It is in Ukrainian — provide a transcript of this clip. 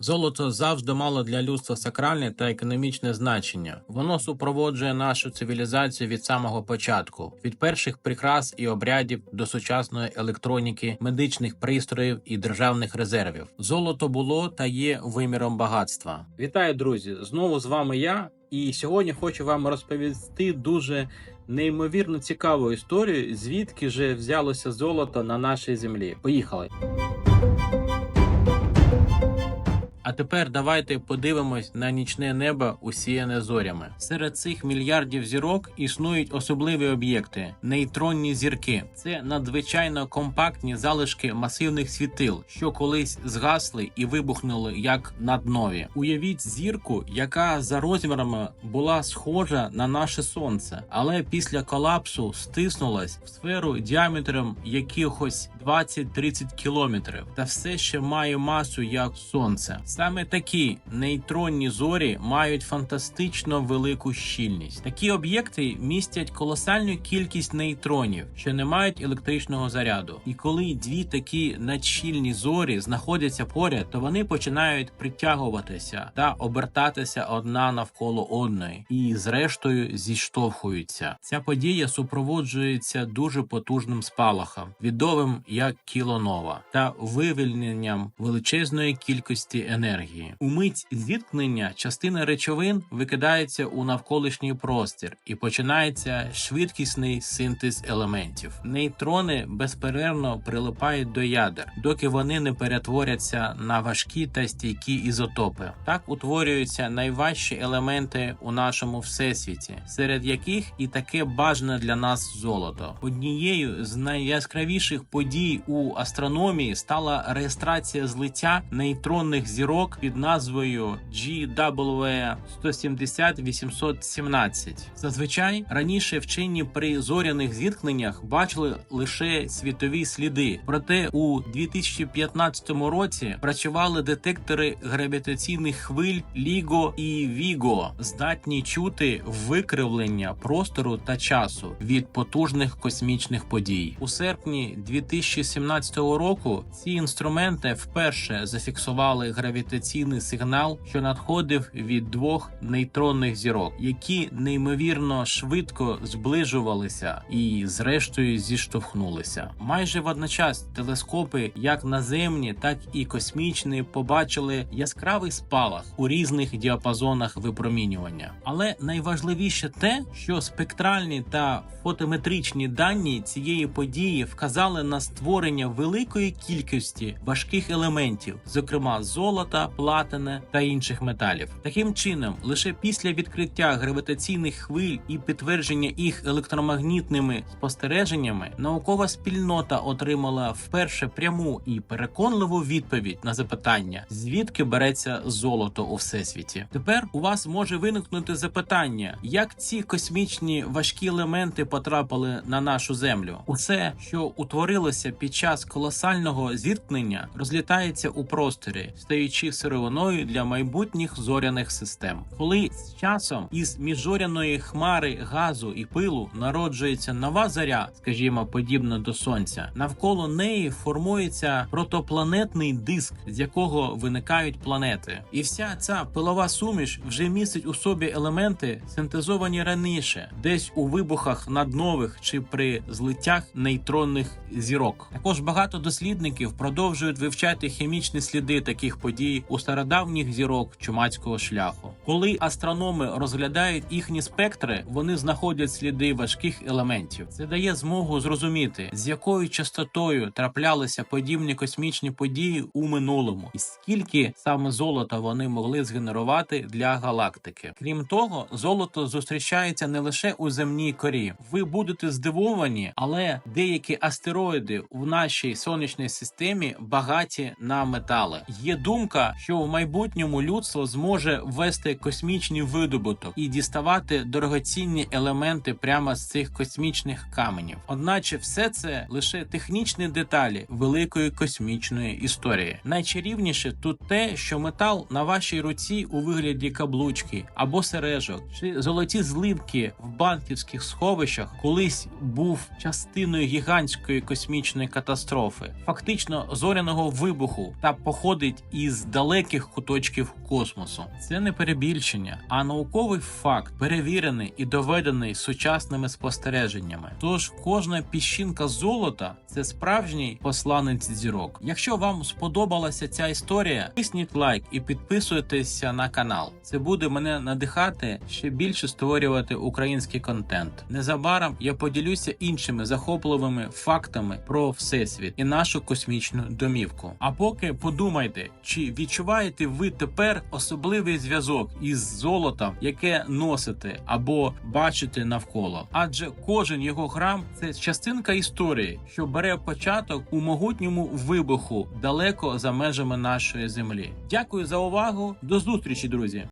Золото завжди мало для людства сакральне та економічне значення. Воно супроводжує нашу цивілізацію від самого початку, від перших прикрас і обрядів до сучасної електроніки, медичних пристроїв і державних резервів. Золото було та є виміром багатства. Вітаю, друзі! Знову з вами я, і сьогодні хочу вам розповісти дуже неймовірно цікаву історію, звідки же взялося золото на нашій землі. Поїхали! А тепер давайте подивимось на нічне небо, усіяне зорями. Серед цих мільярдів зірок існують особливі об'єкти нейтронні зірки. Це надзвичайно компактні залишки масивних світил, що колись згасли і вибухнули як наднові. Уявіть зірку, яка за розмірами була схожа на наше сонце, але після колапсу стиснулась в сферу діаметром якихось 20-30 кілометрів, та все ще має масу як сонце. Саме такі нейтронні зорі мають фантастично велику щільність. Такі об'єкти містять колосальну кількість нейтронів, що не мають електричного заряду. І коли дві такі надщільні зорі знаходяться поряд, то вони починають притягуватися та обертатися одна навколо одної, і зрештою зіштовхуються. Ця подія супроводжується дуже потужним спалахом, відомим як кілонова, та вивільненням величезної кількості енергії. У мить зіткнення частина речовин викидається у навколишній простір і починається швидкісний синтез елементів. Нейтрони безперервно прилипають до ядер, доки вони не перетворяться на важкі та стійкі ізотопи. Так утворюються найважчі елементи у нашому всесвіті, серед яких і таке бажане для нас золото. Однією з найяскравіших подій у астрономії стала реєстрація злиття нейтронних зірок під назвою GW 170 817. Зазвичай раніше вчені при зоряних зіткненнях бачили лише світові сліди. Проте у 2015 році працювали детектори гравітаційних хвиль LIGO і VIGO, здатні чути викривлення простору та часу від потужних космічних подій. У серпні 2017 року ці інструменти вперше зафіксували гравітаційний сигнал, що надходив від двох нейтронних зірок, які неймовірно швидко зближувалися і, зрештою, зіштовхнулися. Майже водночас телескопи, як наземні, так і космічні, побачили яскравий спалах у різних діапазонах випромінювання. Але найважливіше те, що спектральні та фотометричні дані цієї події вказали на створення великої кількості важких елементів, зокрема золота, платини та інших металів. Таким чином, лише після відкриття гравітаційних хвиль і підтвердження їх електромагнітними спостереженнями, наукова спільнота отримала вперше пряму і переконливу відповідь на запитання, звідки береться золото у всесвіті. Тепер у вас може виникнути запитання, як ці космічні важкі елементи потрапили на нашу землю. Усе, що утворилося під час колосального зіткнення, розлітається у просторі, стаючи сировиною для майбутніх зоряних систем. Коли з часом із міжзоряної хмари газу і пилу народжується нова заря, скажімо, подібна до сонця, навколо неї формується протопланетний диск, з якого виникають планети, і вся ця пилова суміш вже містить у собі елементи, синтезовані раніше, десь у вибухах наднових чи при злиттях нейтронних зірок. Також багато дослідників продовжують вивчати хімічні сліди таких подій у стародавніх зірок чумацького шляху. Коли астрономи розглядають їхні спектри, вони знаходять сліди важких елементів. Це дає змогу зрозуміти, з якою частотою траплялися подібні космічні події у минулому, і скільки саме золота вони могли згенерувати для галактики. Крім того, золото зустрічається не лише у земній корі. Ви будете здивовані, але деякі астероїди в нашій сонячній системі багаті на метали. Є думка, що в майбутньому людство зможе ввести космічний видобуток і діставати дорогоцінні елементи прямо з цих космічних каменів. Одначе, все це лише технічні деталі великої космічної історії. Найчарівніше тут те, що метал на вашій руці у вигляді каблучки або сережок, чи золоті зливки в банківських сховищах колись був частиною гігантської космічної катастрофи, фактично зоряного вибуху, та походить із далеких куточків космосу. Це не перебільшення, а науковий факт, перевірений і доведений сучасними спостереженнями. Тож кожна піщинка золота це справжній посланець зірок. Якщо вам сподобалася ця історія, тисніть лайк і підписуйтеся на канал. Це буде мене надихати ще більше створювати український контент. Незабаром я поділюся іншими захопливими фактами про всесвіт і нашу космічну домівку. А поки подумайте, чи відчуваєте ви тепер особливий зв'язок із золотом, яке носите або бачите навколо? Адже кожен його храм це частинка історії, що бере початок у могутньому вибуху далеко за межами нашої землі. Дякую за увагу. До зустрічі, друзі!